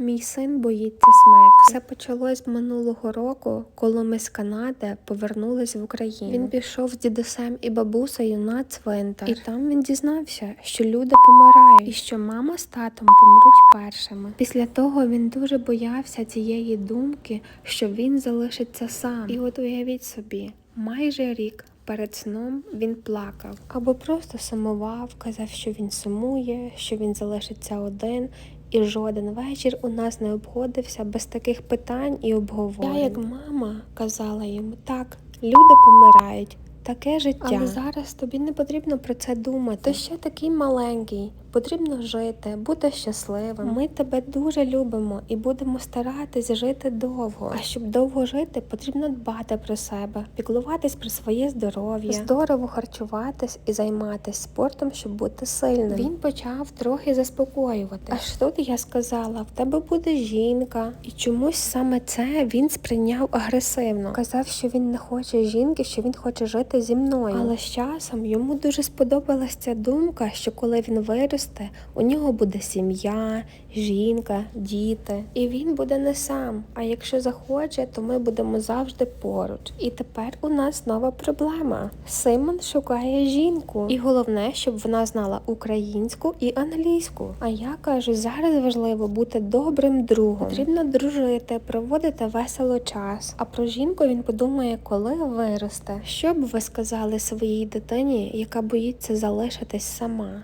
Мій син боїться смерті. Все почалось минулого року, коли ми з Канади повернулись в Україну. Він пішов з дідусем і бабусею на цвинтар. І там він дізнався, що люди помирають, і що мама з татом помруть першими. Після того він дуже боявся цієї думки, що він залишиться сам. І от уявіть собі, майже рік. Перед сном він плакав або просто сумував, казав, що він сумує, що він залишиться один, і жоден вечір у нас не обходився без таких питань і обговорень. Я, як мама, казала йому так, люди помирають. Таке життя. Але зараз тобі не потрібно про це думати. Ти ще такий маленький. Потрібно жити, бути щасливим. Ми тебе дуже любимо і будемо старатись жити довго. А щоб довго жити, потрібно дбати про себе, піклуватись про своє здоров'я, здорово харчуватись і займатися спортом, щоб бути сильним. Він почав трохи заспокоювати. Аж тут я сказала: в тебе буде жінка, і чомусь саме це він сприйняв агресивно. Казав, що він не хоче жінки, що він хоче жити зі мною. Але з часом йому дуже сподобалася ця думка, що коли він виросте, у нього буде сім'я, жінка, діти, і він буде не сам. А якщо захоче, то ми будемо завжди поруч. І тепер у нас нова проблема. Симон шукає жінку, і головне, щоб вона знала українську і англійську. А я кажу, зараз важливо бути добрим другом. Потрібно дружити, проводити весело час. А про жінку він подумає, коли виросте. Що б ви сказали своїй дитині, яка боїться залишитись сама?